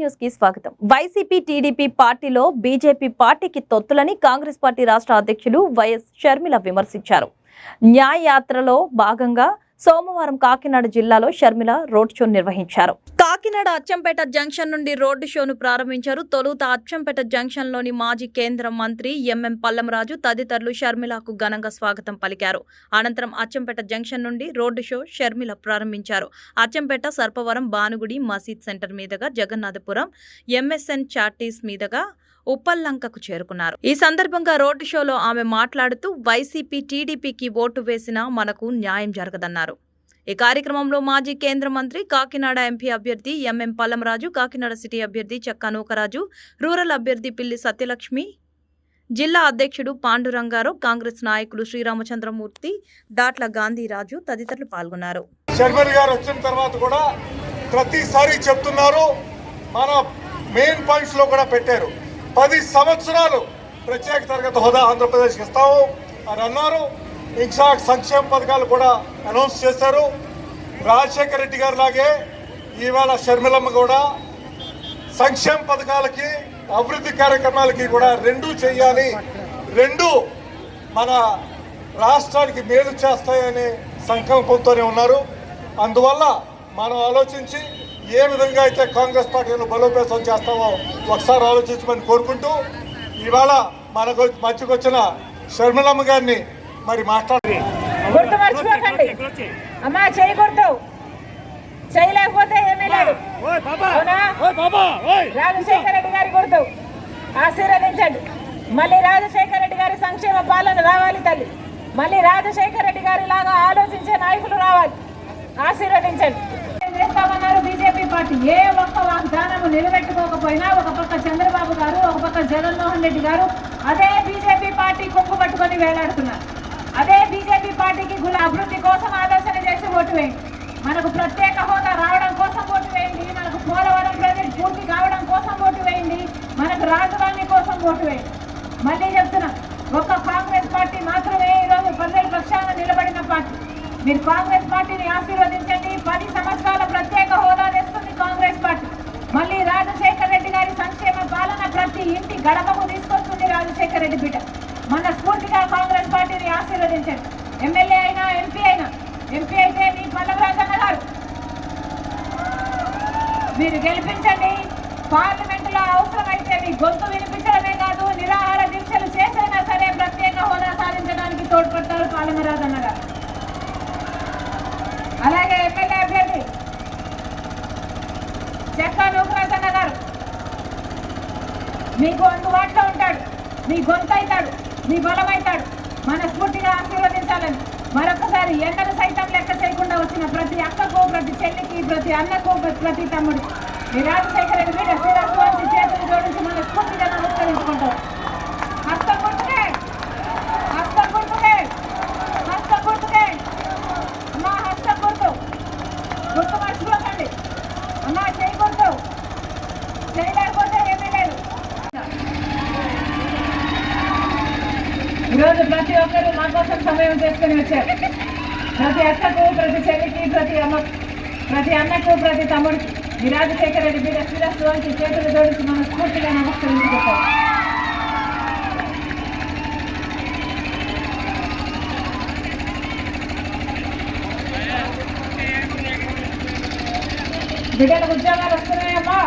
న్యూస్కి స్వాగతం. YCP TDP పార్టీలో బీజేపీ పార్టీకి తొత్తులని కాంగ్రెస్ పార్టీ రాష్ట్ర అధ్యక్షులు వైఎస్ షర్మిల విమర్శించారు. న్యాయ యాత్రలో భాగంగా సోమవారం కాకినాడ జిల్లాలో షర్మిల రోడ్ షో నిర్వహించారు. కాకినాడ అచ్చంపేట జంక్షన్ నుండి రోడ్డు షోను ప్రారంభించారు. తొలుత అచ్చంపేట జంక్షన్లోని మాజీ కేంద్ర మంత్రి ఎంఎం పల్లంరాజు తదితరులు షర్మిలకు ఘనంగా స్వాగతం పలికారు. అనంతరం అచ్చంపేట జంక్షన్ నుండి రోడ్డు షో షర్మిల ప్రారంభించారు. అచ్చంపేట సర్పవరం భానుగుడి మసీద్ సెంటర్ మీదుగా జగన్నాథపురం ఎంఎస్ఎన్ చార్టీస్ మీదుగా ఉప్పల్లంకకు చేరుకున్నారు. ఈ సందర్భంగా రోడ్డు షోలో ఆమె మాట్లాడుతూ వైసీపీ టీడీపీకి ఓటు వేసినా మనకు న్యాయం జరగదన్నారు. ఈ కార్యక్రమంలో మాజీ కేంద్ర మంత్రి కాకినాడ ఎంపీ అభ్యర్థి ఎంఎం పల్లంరాజు కాకినాడ సిటీ అభ్యర్థి చెక్క నూకరాజు రూరల్ అభ్యర్థి పిల్లి సత్యలక్ష్మి జిల్లా అధ్యక్షుడు పాండురంగారావు కాంగ్రెస్ నాయకులు శ్రీరామచంద్రమూర్తి దాట్ల గాంధీరాజు తదితరులు పాల్గొన్నారు. షర్మిల్ గారు వచ్చిన తర్వాత కూడా ప్రతిసారి చెప్తున్నారు. మన మెయిన్ పాయింట్స్లో కూడా పెట్టారు. పది సంవత్సరాలు ప్రత్యేక తరగతి హోదా ఆంధ్రప్రదేశ్కి ఇస్తాము అని అన్నారు. ఇంకా సంక్షేమ పథకాలు కూడా అనౌన్స్ చేశారు. రాజశేఖర రెడ్డి గారు లాగే ఈవేళ షర్మిలమ్మ కూడా సంక్షేమ పథకాలకి అభివృద్ధి కార్యక్రమాలకి కూడా రెండు చేయాలి. రెండు మన రాష్ట్రానికి మేలు చేస్తాయనే సంకల్పంతోనే ఉన్నారు. అందువల్ల మనం ఆలోచించి ఏ విధంగా అయితే కాంగ్రెస్ పార్టీని బలోపేతం చేస్తామో ఒకసారి ఆలోచించమని కోరుకుంటూ ఇవాళ మనకు మధ్యకొచ్చిన షర్మిలమ్మ గారిని మరి మాట్లాడి గుర్తు మర్చిపోకండి. అమ్మా చేయకూడదు. చేయలేకపోతే ఏమీ లేదు. రాజశేఖర రెడ్డి గారి గుర్తు. ఆశీర్వదించండి. మళ్ళీ రాజశేఖర రెడ్డి గారి సంక్షేమ పాలన రావాలి తల్లి. మళ్ళీ రాజశేఖర రెడ్డి గారి లాగా ఆలోచించే నాయకులు రావాలి. ఆశీర్వదించండి ఏం చేస్తామన్నారు బీజేపీ పార్టీ ఏ ఒక్క వాగ్దానము నిలబెట్టుకోకపోయినా ఒక పక్క చంద్రబాబు గారు ఒక పక్క జగన్మోహన్ రెడ్డి గారు అదే బీజేపీ పార్టీ కొంగు పట్టుకొని వేలాడుతున్నారు. అదే బీజేపీ పార్టీకి గుల అభివృద్ధి కోసం ఆలోచన చేసి ఓటు వేయండి. మనకు ప్రత్యేక హోదా రావడం కోసం ఓటు వేయండి. మనకు పోలవరం ప్రాజెక్ట్ పూర్తి కావడం కోసం ఓటు వేయండి. మనకు రాజధాని కోసం ఓటు వేయండి. మళ్ళీ చెప్తున్నా ఒక్క కాంగ్రెస్ పార్టీ మాత్రమే ఈరోజు ప్రజల పక్షాన నిలబడిన పార్టీ. మీరు కాంగ్రెస్ పార్టీని ఆశీర్వదించండి. పది సంవత్సరాల ప్రత్యేక హోదా తెస్తుంది మళ్ళీ రాజశేఖర రెడ్డి గారి సంక్షేమ పాలన ప్రతి ఇంటి గడపకు తీసుకొస్తుంది రాజశేఖర రెడ్డి బిడ్డ. మన స్ఫూర్తిగా కాంగ్రెస్ పార్టీని ఆశీర్వదించండి. ఎమ్మెల్యే అయినా ఎంపీ అయినా. ఎంపీ అయితే మీ పల్లవరాజన్న గారు. మీరు గెలిపించండి. పార్లమెంట్లో అవసరమైతే మీ గొంతు వినిపించడమే కాదు నిరాహార దీక్షలు చేసైనా సరే ప్రత్యేక హోదా సాధించడానికి తోడ్పడతారు పాలమరాజన్న గారు. అలాగే ఎమ్మెల్యే అభ్యర్థి చెక్క నూకరాజన్న గారు మీకు అందుబాటులో ఉంటాడు. మీ గొంతు అవుతాడు. మీ బలం అవుతాడు. మనస్ఫూర్తిగా ఆశీర్వదించాలని మరొకసారి ఎండలు సైతం లెక్క చేయకుండా వచ్చిన ప్రతి అక్కకు ప్రతి చెల్లికి ప్రతి అన్నకు ప్రతి తమ్ముడు మీ రాజశేఖర రెడ్డి మీద శిరస్సు చేతులు జోడించి మనస్ఫూర్తిగా నమస్కరించుకుంటారు హస్తం గుర్తుకే హస్తం గుర్తుకే హస్తం గుర్తుకే అమ్మా హస్తం గుర్తు గుర్తు మర్చిపోకండి అమ్మా చేయి గుర్తు చేయలేకపోతే ఏమీ లేదు ఈరోజు ప్రతి ఒక్కరు మా కోసం సమయం చేసుకుని వచ్చారు ప్రతి అక్కకు ప్రతి చెల్లికి ప్రతి అమ్మ ప్రతి అన్నకు ప్రతి తమ్ముడికి ఈ రాజశేఖర రెడ్డి బిడ్డ శిరస్సు చేతులు జోడించి మనం స్ఫూర్తిగా నమస్కరించుకుంటాం. బిడ్డలకు ఉద్యోగాలు వస్తున్నాయమ్మా.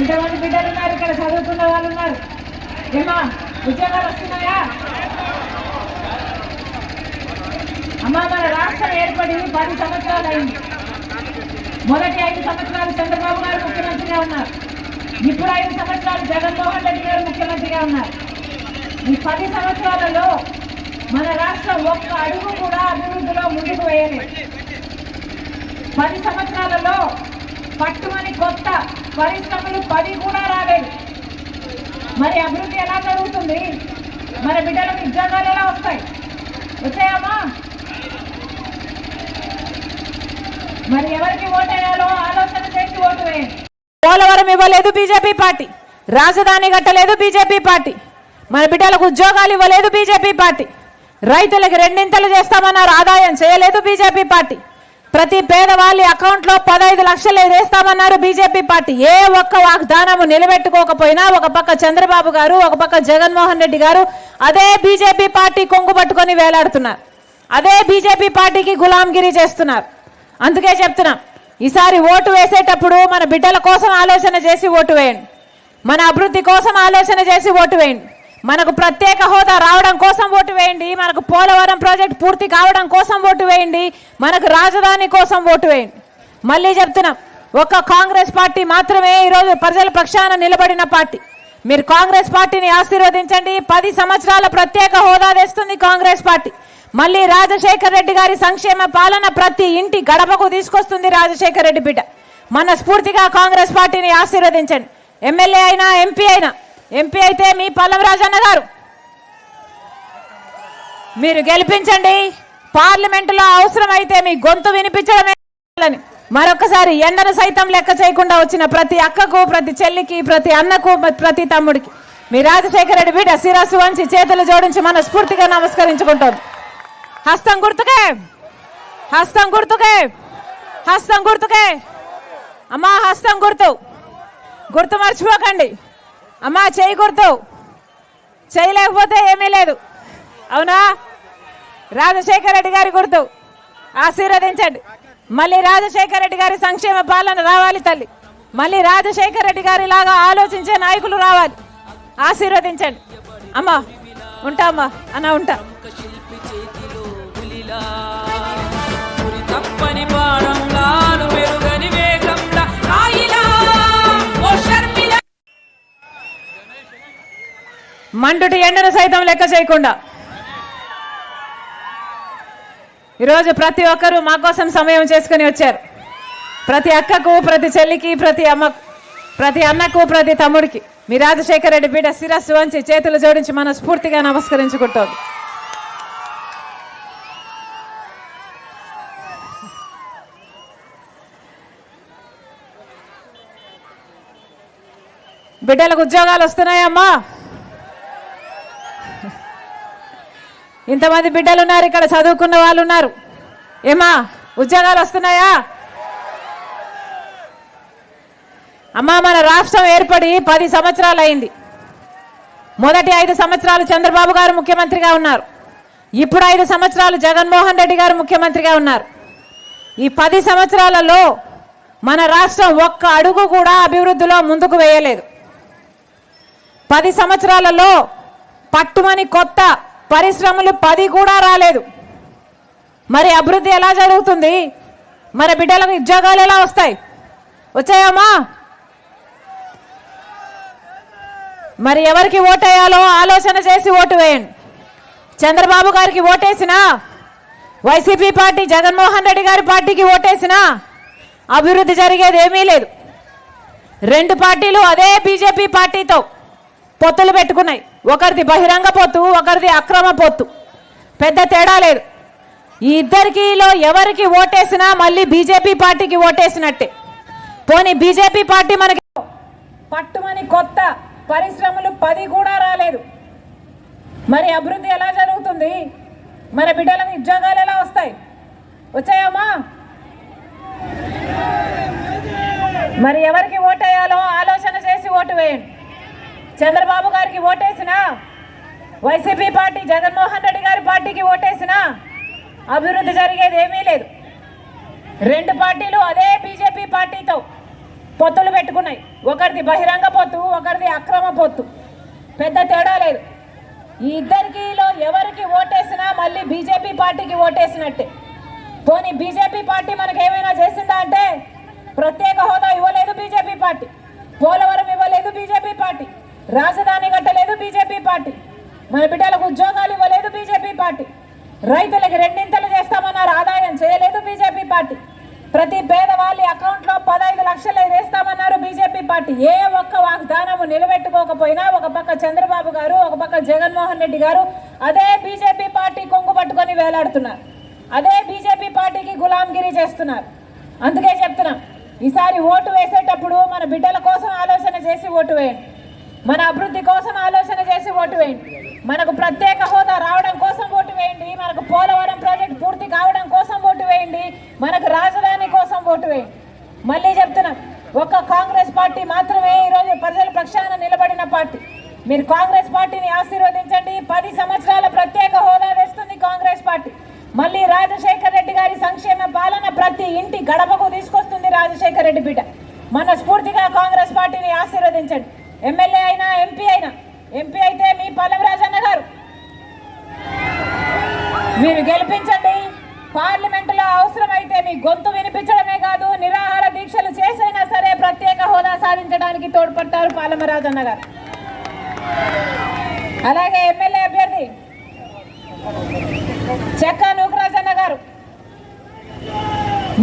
ఇంతమంది బిడ్డలు ఉన్నారు ఇక్కడ చదువుకున్న వాళ్ళు ఉన్నారు. ఏమా ఉద్యోగాలు వస్తున్నాయా? అమ్మా మన రాష్ట్రం ఏర్పడి పది సంవత్సరాలు అయింది మొదటి ఐదు సంవత్సరాలు చంద్రబాబు గారు ముఖ్యమంత్రిగా ఉన్నారు. ఇప్పుడు ఐదు సంవత్సరాలు జగన్మోహన్ రెడ్డి గారు ముఖ్యమంత్రిగా ఉన్నారు. ఈ పది సంవత్సరాలలో మన రాష్ట్రం ఒక్క అడుగు కూడా అభివృద్ధిలో ముందుకు వేయలేదు. పది సంవత్సరాలలో పట్టుమని కొత్త పరిశ్రమలు పది కూడా రాలేదు. మరి అభివృద్ధి ఎలా జరుగుతుంది? మన బిడ్డలకు ఉద్యోగాలు ఎలా వస్తాయి? వచ్చాయమ్మా? మరి ఎవరికి ఓటేయాలో ఆలోచన చేసి ఓటు వేయండి. పోలవరం ఇవ్వలేదు బీజేపీ పార్టీ. రాజధాని కట్టలేదు బీజేపీ పార్టీ. మన బిడ్డలకు ఉద్యోగాలు ఇవ్వలేదు బీజేపీ పార్టీ. రైతులకు రెండింతలు చేస్తామన్నారు ఆదాయం చేయలేదు బీజేపీ పార్టీ. ప్రతి పేదవాళ్ళ అకౌంట్లో పదహైదు లక్షలు వేస్తామన్నారు బీజేపీ పార్టీ. ఏ ఒక్క వాగ్దానము నిలబెట్టుకోకపోయినా ఒక పక్క చంద్రబాబు గారు ఒక పక్క జగన్మోహన్ రెడ్డి గారు అదే బీజేపీ పార్టీ కొంగు పట్టుకొని వేలాడుతున్నారు. అదే బీజేపీ పార్టీకి గులాంగిరి చేస్తున్నారు. అందుకే చెప్తున్నాం ఈసారి ఓటు వేసేటప్పుడు మన బిడ్డల కోసం ఆలోచన చేసి ఓటు వేయండి. మన అభివృద్ధి కోసం ఆలోచన చేసి ఓటు వేయండి. మనకు ప్రత్యేక హోదా రావడం కోసం ఓటు వేయండి. మనకు పోలవరం ప్రాజెక్ట్ పూర్తి కావడం కోసం ఓటు వేయండి. మనకు రాజధాని కోసం ఓటు వేయండి. మళ్ళీ చెప్తున్నాం ఒక్క కాంగ్రెస్ పార్టీ మాత్రమే ఈరోజు ప్రజల పక్షాన నిలబడిన పార్టీ. మీరు కాంగ్రెస్ పార్టీని ఆశీర్వదించండి. పది సంవత్సరాల ప్రత్యేక హోదా తెస్తుంది కాంగ్రెస్ పార్టీ. మళ్ళీ రాజశేఖర్ రెడ్డి గారి సంక్షేమ పాలన ప్రతి ఇంటి గడపకు తీసుకొస్తుంది రాజశేఖర్ రెడ్డి బిడ్డ. మన స్ఫూర్తిగా కాంగ్రెస్ పార్టీని ఆశీర్వదించండి. ఎమ్మెల్యే అయినా ఎంపీ అయినా ఎంపీ అయితే మీ పల్లవరాజన్న గారు. మీరు గెలిపించండి. పార్లమెంటులో అవసరమైతే మీ గొంతు వినిపించడమే అని మరొకసారి ఎండను సైతం లెక్క చేయకుండా వచ్చిన ప్రతి అక్కకు ప్రతి చెల్లికి ప్రతి అన్నకు ప్రతి తమ్ముడికి. మీ రాజశేఖర రెడ్డి బిడ్డ శిరస్సు వంచి చేతులు జోడించి మన స్ఫూర్తిగా నమస్కరించుకుంటాం హస్తం గుర్తుకే హస్తం గుర్తుకే హస్తం గుర్తుకే అమ్మా హస్తం గుర్తు గుర్తు మర్చిపోకండి. అమ్మా చేయి గుర్తు చేయలేకపోతే ఏమీ లేదు. అవునా? రాజశేఖర రెడ్డి గారి గుర్తు ఆశీర్వదించండి. మళ్ళీ రాజశేఖర రెడ్డి గారి సంక్షేమ పాలన రావాలి తల్లి. మళ్ళీ రాజశేఖర రెడ్డి గారి లాగా ఆలోచించే నాయకులు రావాలి. ఆశీర్వదించండి. అమ్మా ఉంటా అమ్మా. అన్న ఉంటా. మండుటి ఎండను సైతం లెక్క చేయకుండా. ఈరోజు ప్రతి ఒక్కరూ మా కోసం సమయం చేసుకుని వచ్చారు. ప్రతి అక్కకు ప్రతి చెల్లికి ప్రతి అమ్మకు ప్రతి అన్నకు ప్రతి తమ్ముడికి. మీ రాజశేఖర రెడ్డి బిడ్డ శిరస్సు వంచి చేతులు జోడించి మన స్ఫూర్తిగా నమస్కరించుకుంటోంది. బిడ్డలకు ఉద్యోగాలు వస్తున్నాయమ్మా. ఇంతమంది బిడ్డలు ఉన్నారు ఇక్కడ చదువుకున్న వాళ్ళు ఉన్నారు. ఏమా ఉద్యోగాలు వస్తున్నాయా? అమ్మా మన రాష్ట్రం ఏర్పడి పది సంవత్సరాలు అయింది. మొదటి ఐదు సంవత్సరాలు చంద్రబాబు గారు ముఖ్యమంత్రిగా ఉన్నారు. ఇప్పుడు ఐదు సంవత్సరాలు జగన్మోహన్ రెడ్డి గారు ముఖ్యమంత్రిగా ఉన్నారు. ఈ పది సంవత్సరాలలో మన రాష్ట్రం ఒక్క అడుగు కూడా అభివృద్ధిలో ముందుకు వేయలేదు. పది సంవత్సరాలలో పట్టుమని కొత్త పరిశ్రమలు పది కూడా రాలేదు. మరి అభివృద్ధి ఎలా జరుగుతుంది? మరి బిడ్డలకు ఉద్యోగాలు ఎలా వస్తాయి? వచ్చాయమ్మా? మరి ఎవరికి ఓటేయాలో ఆలోచన చేసి ఓటు వేయండి. చంద్రబాబు గారికి ఓటేసినా వైసీపీ పార్టీ జగన్మోహన్ రెడ్డి గారి పార్టీకి ఓటేసినా అభివృద్ధి జరిగేది ఏమీ లేదు. రెండు పార్టీలు అదే బీజేపీ పార్టీతో పొత్తులు పెట్టుకున్నాయి. ఒకరిది బహిరంగ పొత్తు ఒకరిది అక్రమ పొత్తు. పెద్ద తేడా లేదు. ఈ ఇద్దరికిలో ఎవరికి ఓటేసినా మళ్ళీ బీజేపీ పార్టీకి ఓటేసినట్టే. పోనీ బీజేపీ పార్టీ మనకి పట్టుమని కొత్త పరిశ్రమలు పది కూడా రాలేదు. మరి అభివృద్ధి ఎలా జరుగుతుంది? మన బిడ్డలకు ఉద్యోగాలు ఎలా వస్తాయి? వచ్చాయమ్మా? మరి ఎవరికి ఓటేయాలో ఆలోచన చేసి ఓటు వేయండి. చంద్రబాబు గారికి ఓటేసినా? వైసీపీ పార్టీ జగన్మోహన్ రెడ్డి గారి పార్టీకి ఓటేసినా? అభివృద్ధి జరిగేది ఏమీ లేదు. రెండు పార్టీలు అదే బీజేపీ పార్టీతో పొత్తులు పెట్టుకున్నాయి. ఒకరిది బహిరంగ పొత్తు ఒకరిది అక్రమ పొత్తు. పెద్ద తేడా లేదు. ఈ ఇద్దరికిలో ఎవరికి ఓటేసినా మళ్ళీ బీజేపీ పార్టీకి ఓటేసినట్టే. పోనీ బీజేపీ పార్టీ మనకు ఏమైనా చేసిందా అంటే ప్రత్యేక హోదా ఇవ్వలేదు బీజేపీ పార్టీ. పోలవరం ఇవ్వలేదు బీజేపీ పార్టీ. రాజధాని కట్టలేదు బీజేపీ పార్టీ. మన బిడ్డలకు ఉద్యోగాలు ఇవ్వలేదు బీజేపీ పార్టీ. రైతులకు రెండింతలు చేస్తామన్నారు ఆదాయం చేయలేదు బీజేపీ పార్టీ. ప్రతి పేదవాళ్ళ అకౌంట్లో పదహైదు లక్షలు వేస్తామన్నారు బీజేపీ పార్టీ. ఏ ఒక్క వాగ్దానము నిలబెట్టుకోకపోయినా ఒక పక్క చంద్రబాబు గారు ఒక పక్క జగన్మోహన్ రెడ్డి గారు అదే బీజేపీ పార్టీ కొంగు పట్టుకొని వేలాడుతున్నారు. అదే బీజేపీ పార్టీకి గులాంగిరి చేస్తున్నారు. అందుకే చెప్తున్నాం ఈసారి ఓటు వేసేటప్పుడు మన బిడ్డల కోసం ఆలోచన చేసి ఓటు వేయండి. మన అభివృద్ధి కోసం ఆలోచన చేసి ఓటు వేయండి. మనకు ప్రత్యేక హోదా రావడం కోసం ఓటు వేయండి. మనకు పోలవరం ప్రాజెక్ట్ పూర్తి కావడం కోసం ఓటు వేయండి. మనకు రాజధాని కోసం ఓటు వేయండి. మళ్ళీ చెప్తున్నాం ఒక్క కాంగ్రెస్ పార్టీ మాత్రమే ఈరోజు ప్రజల పక్షాన నిలబడిన పార్టీ. మీరు కాంగ్రెస్ పార్టీని ఆశీర్వదించండి. పది సంవత్సరాల ప్రత్యేక హోదా తెస్తుంది కాంగ్రెస్ పార్టీ. మళ్ళీ రాజశేఖర్ రెడ్డి గారి సంక్షేమ పాలన ప్రతి ఇంటి గడపకు తీసుకొస్తుంది రాజశేఖర్ రెడ్డి బిడ్డ. మన స్ఫూర్తిగా కాంగ్రెస్ పార్టీని ఆశీర్వదించండి. ఎమ్మెల్యే అయినా ఎంపీ అయినా ఎంపీ అయితే మీ పల్లవి రాజన్న గారు. మీరు గెలిపించండి. పార్లమెంటులో అవసరమైతే మీ గొంతు వినిపించడమే కాదు నిరాహార దీక్షలు చేసైనా సరే ప్రత్యేక హోదా సాధించడానికి తోడ్పడ్డారు పాలమరాజన్న గారు. అలాగే ఎమ్మెల్యే అభ్యర్థి చెక్క నూకరాజన్న గారు.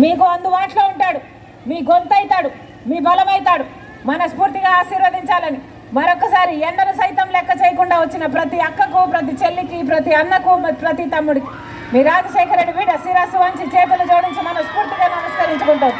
మీకు అందుబాటులో ఉంటాడు. మీ గొంతు అవుతాడు మీ బలమవుతాడు మనస్ఫూర్తిగా ఆశీర్వదించాలని మరొకసారి ఎండను సైతం లెక్క చేయకుండా వచ్చిన ప్రతి అక్కకు ప్రతి చెల్లికి ప్రతి అన్నకు ప్రతి తమ్ముడికి. మీ రాజశేఖర రెడ్డి బిడ్డ శిరస్సు వంచి చేతులు జోడించి మనస్ఫూర్తిగా నమస్కరించుకుంటారు